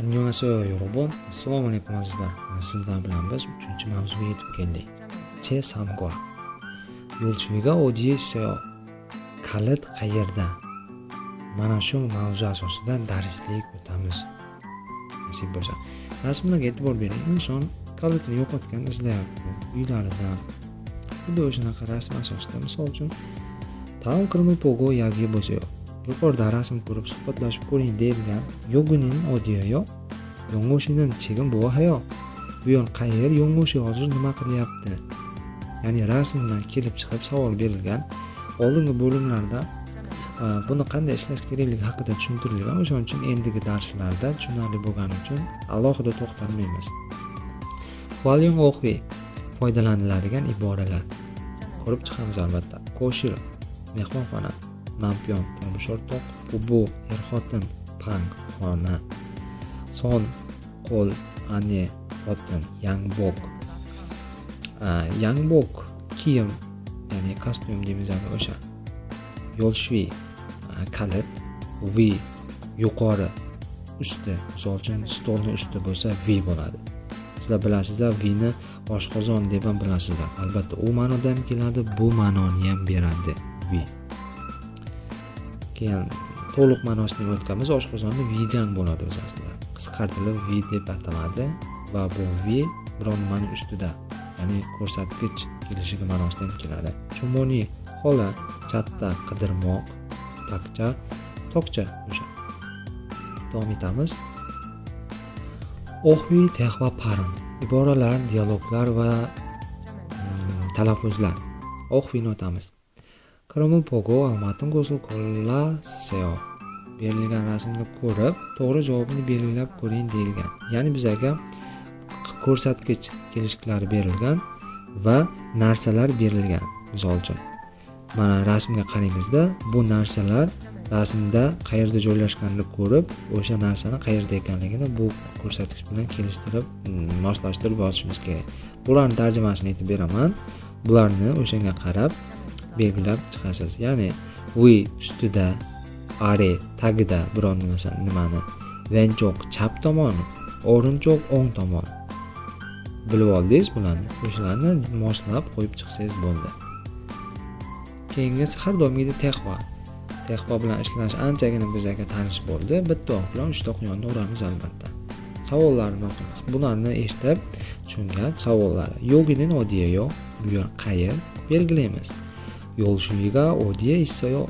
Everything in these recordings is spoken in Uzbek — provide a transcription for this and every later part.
Annyeonghaseyo Yorobon. Assalomu alaykum azizlar. Mana sizlar bilan biz 3-mavzuga yetib keldik. Che Samgwa. Yo'lchiga Odisseyo. Kalit qayerda? Mana shu mavzu asosida darslik o'tamiz. Nasib bo'lsa. Rasmlarga e'tibor bering. Inson kalitini yo'qotgan izlayapti. Uylaridan. Xuddi o'shanaqa rasm asosida, misol uchun, Tao Krimi Pogo Yagi yuqorida rasm ko'rib suhbatlashib ko'ring deyilgan yogunin odiyoyo yong'oshidan chegin bu hayo bu yo'l qayer yong'oshi hozir nima qilyapti ya'ni rasmdan kelib chiqib savol berilgan oldingi bo'limlarda buni qanday ishlash kerakligi haqida tushuntirilgan o'shaning uchun endigi darslarda tushunarli bo'lgani uchun alohida to'xtalmaymiz valyong o'qvi foydalaniladigan iboralar ko'rib chiqamiz albatta koshil mehmonxona Lampion turmush o'rtoq bubu er xotin pang xona. Son qo'l ane xotin yangbok. Yangbok kiyim ya'ni kostyum deymiz o'sha. Yo'lshvi kalit. Vi yuqori usti. Misol uchun stolni usti bo'lsa vi bo'ladi. Sizlar bilasizlar vini oshqozon deb ham bilasizlar. Albatta u ma'noda ham keladi bu ma'noni ham beradi vi keyin to'liq ma'nosini o'tganmiz. Oshqozonni vijan bo'ladi o'zi aslida qisqartirilib vi deb ataladi va bu vi biror nimani ustida ya'ni ko'rsatkich kelishigi ma'nosida ham keladi. Chumoni xola chatta qidirmoq takcha tokcha o'sha. Davom etamiz. Ohvi tehva parim iboralar dialoglar va mm, talaffuzlar. Ohvini o'tamiz. Kreml Pogo Almatın qo'shib qo'llaseyo berilgan rasmni ko'rib to'g'ri javobni belgilab ko'ring deyilgan ya'ni bizga ko'rsatkich kelishliklari berilgan va narsalar berilgan. Misol uchun mana rasmga qaraymizda bu narsalar rasmda qayerda joylashganini ko'rib o'sha narsani qayerda ekanligini bu ko'rsatkich bilan kelishtirib mm, moslashtirib yozishimiz kerak. Bularni tarjimasini aytib beraman. Bularni o'shanga qarab belgilab chiqasiz. Ya'ni we ustida are tagida biron nimani? Venchoq chap tomon o'rinchoq o'ng tomon. Bilib oldingiz bularni. O'shalarni moslab qo'yib chiqsangiz bo'ldi. Keyingisi har doimgidek tehva tehva bilan ishlash anchagina bizlarga tanish bo'ldi. Bitta o'q bilan uchta quyonni uramiz albatta. Savollarni o'qiymiz bularni eshitib tushungan savollar. Yoginin odiyayo bu yer qayer belgilaymiz. Yo'lshuyiga odiya issayo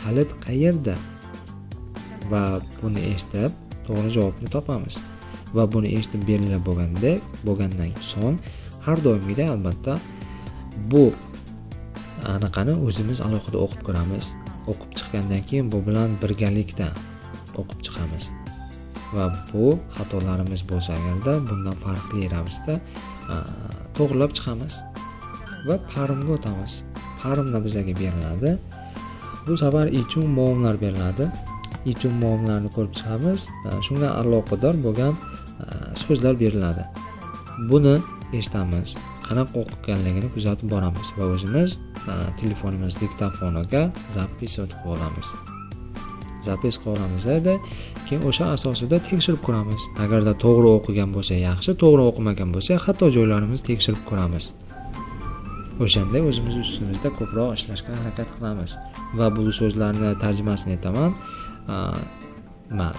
talit qayerda? Va buni eshitib to'g'ri javobni topamiz. Va buni eshitib belgilab bo'lganda bo'lgandan so'ng har doimgidek albatta bu anaqani o'zimiz alohida o'qib ko'ramiz. O'qib chiqqandan keyin bu bilan birgalikda o'qib chiqamiz. Va bu xatolarimiz bo'lsa agarda bundan farqli ravishda to'g'irlab chiqamiz va parimga o'tamiz. Harimda bizlarga beriladi bu safar ichun muomlar beriladi ichun muomlarni ko'rib chiqamiz shunga aloqador bo'lgan e, so'zlar beriladi buni eshitamiz qanaqa o'qiganligini kuzatib boramiz va o'zimiz telefonimiz diktafoniga zapis qilib olamiz zapis qilib olamizda keyin o'sha asosida tekshirib ko'ramiz. Agarda to'g'ri o'qigan bo'lsa yaxshi to'g'ri o'qimagan bo'lsa xato joylarimizni tekshirib ko'ramiz. O'shanda o'zimiz ustimizda ko'proq ishlashga harakat qilamiz. Va bu so'zlarni tarjimasini aytaman.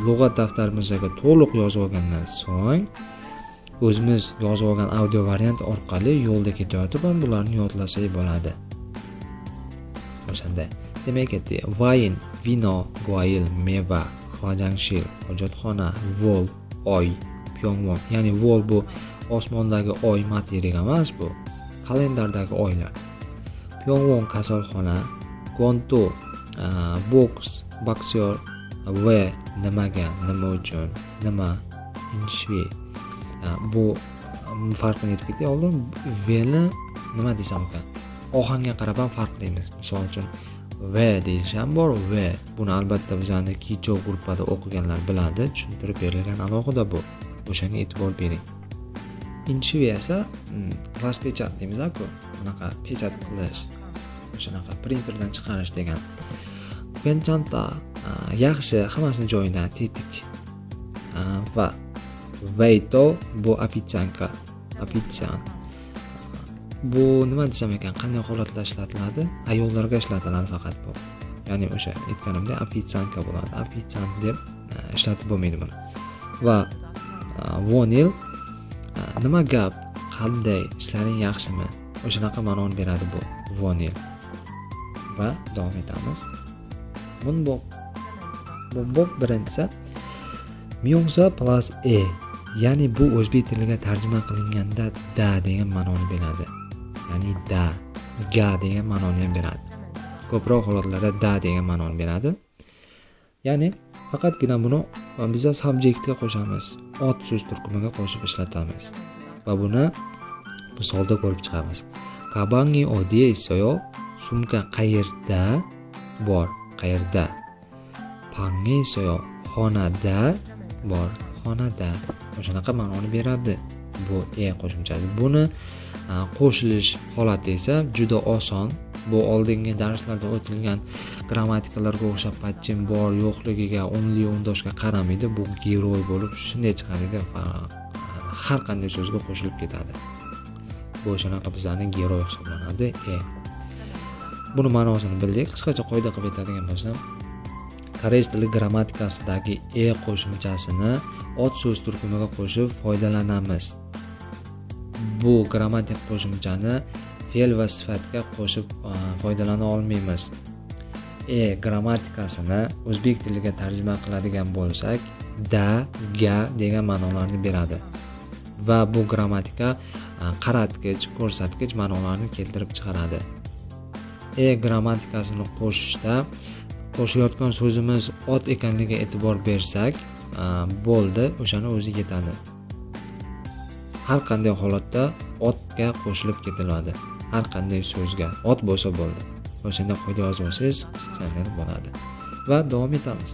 Lug'at daftarimizga to'liq yozib olgandan so'ng o'zimiz yozib olgan audio variant orqali yo'lda ketayotib ham bularni yodlasak bo'ladi. O'shanda. Demak aytdik vayn vino guayil meva hojangshil hojatxona vol oy pyongvon. Ya'ni vol bu osmondagi oy materik emas bu. Kalendardagi oylar pyongyang kasalxona guantu boks boksyor v nimaga nima uchun nima inshvi bu farqini aytib ketay oldin veni nima desam ekan ohangga qarab ham farqlaymiz misol uchun v deyish ham bor v buni albatta bizani kicho gruppada o'qiganlar biladi tushuntirib berilgan alohida bu o'shanga e'tibor bering inchivi esa распечат mm, deymizku unaqa pechat qilish o'shanaqa printerdan chiqarish degan penchanta yaxshi hammasini joyida tetik va veyto bu ofitsianka ofitsion bu nima desam ekan qanday holatda ishlatiladi ayollarga ishlatiladi faqat bu ya'ni o'sha aytganimdek ofitsiantka bo'ladi ofitsiant deb ishlatib bo'lmaydi buni va vonil nima gap qanday ishlaring yaxshimi? O'shanaqa ma'noni beradi bu vonil. Va davom etamiz. Munbob munbob birinchisi myungsa plus e ya'ni bu o'zbek tiliga tarjima qilinganda da degan ma'noni beradi. Ya'ni da ga degan ma'noni ham beradi. Ko'proq holatlarda da degan ma'noni beradi. Ya'ni faqatgina buni biza subjektga qo'shamiz. Ot so'z turkumiga qo'shib ishlatamiz. Va buni misolda ko'rib chiqamiz. Kabangi odie isoyo sumka qayerda? Bor qayerda? Pangi isoyo xonada? Bor xonada. O'shanaqa ma'noni beradi bu e qo'shimchasi. Buni qo'shilish holati esa juda oson. Bu oldingi darslarda o'tilgan grammatikalarga o'xshab patchin bor yo'qligiga o'nli o'ndoshga qaramaydi bu giroy bo'lib shunday chiqadida har qanday so'zga qo'shilib ketadi. Bu shunaqa bizani giroy hisoblanadi. E. Buni ma'nosini bildik. Qisqacha qoida qilib aytadigan bo'lsam koreys tili grammatikasidagi e qo'shimchasini ot so'z turkumiga qo'shib foydalanamiz. Bu grammatik qo'shimchani fe'l va sifatga qo'shib e, foydalana olmaymiz. E grammatikasini o'zbek tiliga tarjima qiladigan bo'lsak da ga degan ma'nolarni beradi. Va bu grammatika e, qaratgich ko'rsatkich ma'nolarni keltirib chiqaradi. E grammatikasini qo'shishda qo'shayotgan so'zimiz ot ekanligiga e'tibor bersak e, bo'ldi o'shani o'zi yetadi. Har qanday holatda otga qo'shilib ketiladi. Har qanday so'zga ot bo'lsa bo'ldi. O'shanda qo'yda yozib olsangiz bo'ladi. Va davom etamiz.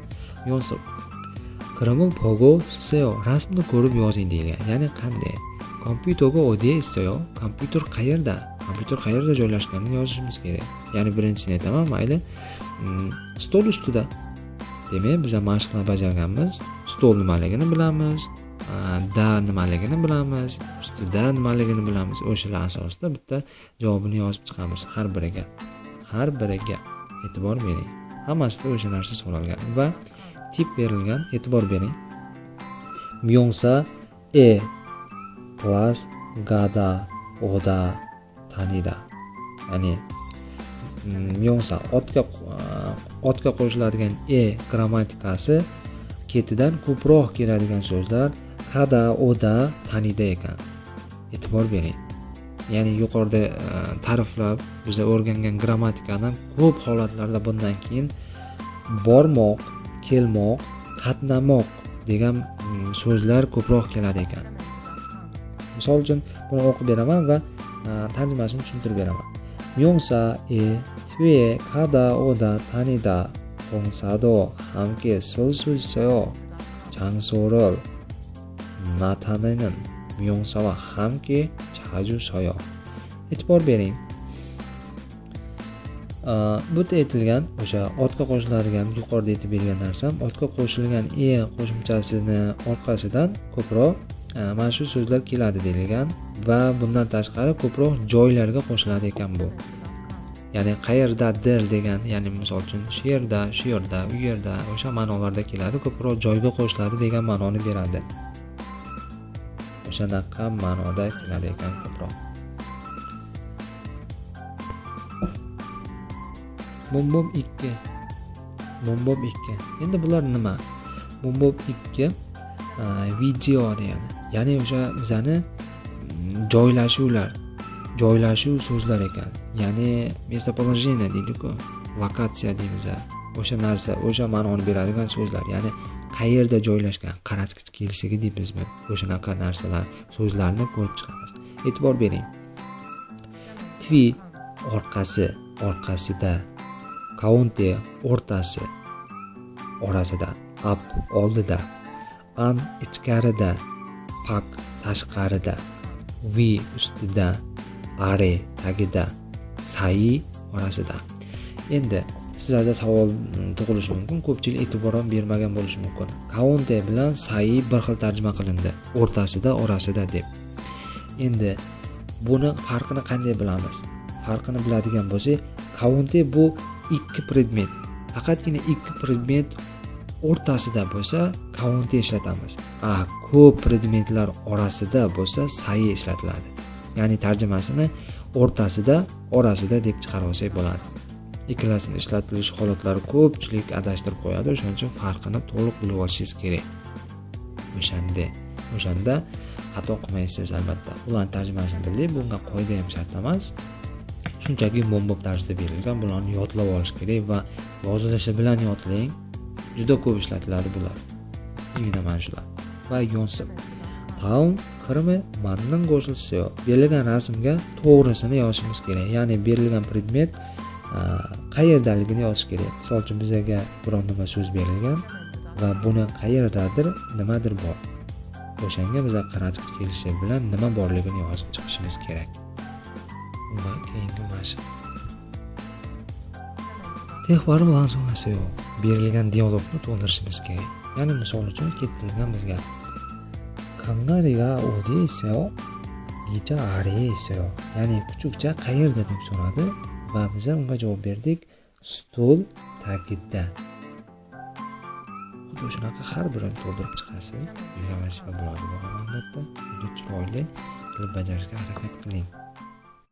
Yonsib kirimil pogo sisayo rasmni ko'rib yozing deyilgan ya'ni qanday? Kompyuterga oddiy istayo kompyuter qayerda? Kompyuter qayerda joylashganini yozishimiz kerak. Ya'ni birinchini aytaman mayli. Mm, stol ustida. Demak biza mashqlar bajarganmiz. Stol nimaligini bilamiz. Da nimaligini bilamiz ustida nimaligini bilamiz. O'shalar asosida bitta javobini yozib chiqamiz. Har biriga har biriga e'tibor bering. Hammasida o'sha narsa so'ralgan va tip berilgan e'tibor bering. Myonsa e plus gada oda tanida. Ya'ni mm, myonsa otga otga qo'shiladigan e grammatikasi ketidan ko'proq keladigan so'zlar kada oda tanida ekan e'tibor bering ya'ni yuqorida e, ta'riflab biza o'rgangan grammatikadan ko'p holatlarda bundan keyin bormoq kelmoq qatnamoq degan mm, so'zlar ko'proq keladi ekan misol uchun buni o'qib beraman va e, tarjimasini tushuntirib beraman myongsa e tve kada oda tanida 동사도 함께 쓸수 있어요. 장소를 나타내는 명사와 함께 자주 써요. e'tibor bering bu yerda aytilgan o'sha otga qo'shiladigan yuqorida aytib bergan narsam otga qo'shilgan e qo'shimchasini orqasidan ko'proq mana shu so'zlar keladi deyilgan va bundan tashqari ko'proq joylarga qo'shiladi ekan bu ya'ni qayerdadir degan ya'ni misol uchun shu yerda shu yerda u yerda o'sha ma'nolarda keladi ko'proq joyga qo'shiladi degan ma'noni beradi o'shanaqa ma'noda keladi ekan ko'proq. Bombob ikki. Bombob ikki. Endi bular nima? Bombob ikki e, video degani. Ya'ni o'sha bizani joylashuvlar joylashuv so'zlar ekan. Ya'ni местоположение deydiku lokatsiya deymiz o'sha narsa o'sha ma'noni beradigan so'zlar. Ya'ni qayerda joylashgan qaratgich kelishligi deymizmi? O'shanaqa narsalar so'zlarni ko'rib chiqamiz. E'tibor bering. Tvi orqasi orqasida kaunte o'rtasi orasida ap oldida an ichkarida pak tashqarida vi ustida are tagida sai orasida. Endi sizlarda savol mm, tug'ilishi mumkin. Ko'pchilik e'tibor ham bermagan bo'lishi mumkin. Kaunte bilan sai bir xil tarjima qilindi. O'rtasida orasida deb. Endi buni farqini qanday bilamiz? Farqini biladigan bo'lsak kaunte bu ikki predmet. Faqatgina ikki predmet o'rtasida bo'lsa kaunte ishlatamiz. A ko'p predmetlar orasida bo'lsa sai ishlatiladi. Ya'ni tarjimasini o'rtasida orasida deb chiqarib olsak bo'ladi ikkalasini ishlatilish holatlari ko'pchilik adashtirib qo'yadi o'shaning uchun farqini to'liq bilib olishingiz kerak. O'shanda o'shanda xato qilmaysiz albatta. Ularni tarjimasini bildik bunga qoida ham shart emas. Shunchaki bombob tarzda berilgan bularni yodlab olish kerak va yozilishi bilan yodlang juda ko'p ishlatiladi bular. Именно mana shular. Va yonsib taom qirmi manning qo'shilsa berilgan rasmga to'g'risini yozishimiz kerak. Ya'ni berilgan predmet qayerdaligini yozish kerak. Misol uchun bizaga biron nima so'z berilgan va buni qayerdadir nimadir bor. O'shanga biza qaratiq kelishi bilan nima borligini yozib chiqishimiz kerak. Va keyingi mashq texbar yo'q. Berilgan dialogni to'ldirishimiz kerak. Ya'ni misol uchun keltirilgan bizga. Kangariga odi ya'ni kuchukcha qayerda deb so'radi? Va biz unga javob berdik. Stol tagida. Xuddi shunaqa har birini to'ldirib chiqasiz. Uyga vazifa bo'ladi albatta juda chiroyli qilib bajarishga harakat qiling.